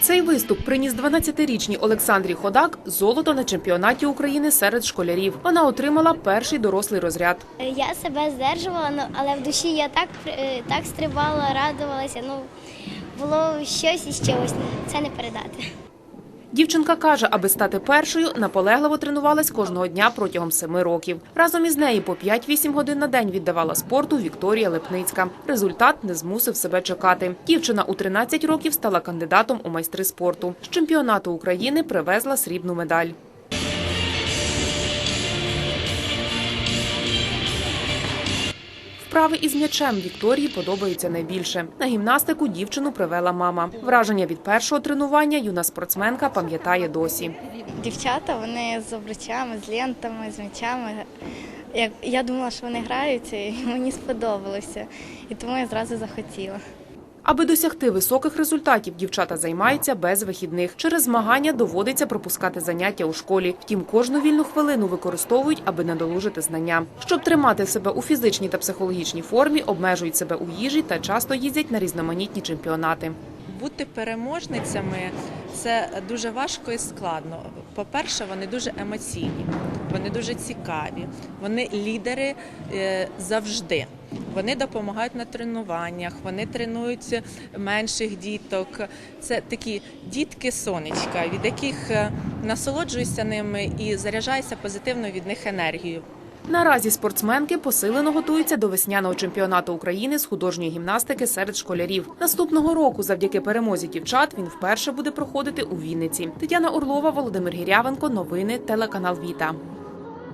Цей виступ приніс 12-річній Олександрі Ходак золото на чемпіонаті України серед школярів. Вона отримала перший дорослий розряд. Я себе здержувала, ну, але в душі я так е, так стрибала, радувалася. Ну було щось і ще ось це не передати. Дівчинка каже, аби стати першою, наполегливо тренувалась кожного дня протягом семи років. Разом із нею по 5-8 годин на день віддавала спорту Вікторія Лепницька. Результат не змусив себе чекати. Дівчина у 13 років стала кандидатом у майстри спорту. З чемпіонату України привезла срібну медаль. Вправи із м'ячем Вікторії подобаються найбільше. На гімнастику дівчину привела мама. Враження від першого тренування юна спортсменка пам'ятає досі. Дівчата вони з обручами, з лентами, з м'ячами. Я думала, що вони граються, і мені сподобалося. І тому я зразу захотіла. Аби досягти високих результатів, дівчата займаються без вихідних. Через змагання доводиться пропускати заняття у школі. Втім, кожну вільну хвилину використовують, аби надолужити знання. Щоб тримати себе у фізичній та психологічній формі, обмежують себе у їжі та часто їздять на різноманітні чемпіонати. Бути переможницями це дуже важко і складно. По-перше, вони дуже емоційні, вони дуже цікаві, вони лідери е, завжди. Вони допомагають на тренуваннях, вони тренують менших діток. Це такі дітки сонечка, від яких е, насолоджуєшся ними і заряджаєшся позитивно від них енергією. Наразі спортсменки посилено готуються до весняного чемпіонату України з художньої гімнастики серед школярів. Наступного року, завдяки перемозі дівчат, він вперше буде проходити у Вінниці. Тетяна Орлова, Володимир Гірявенко. Новини телеканал Віта.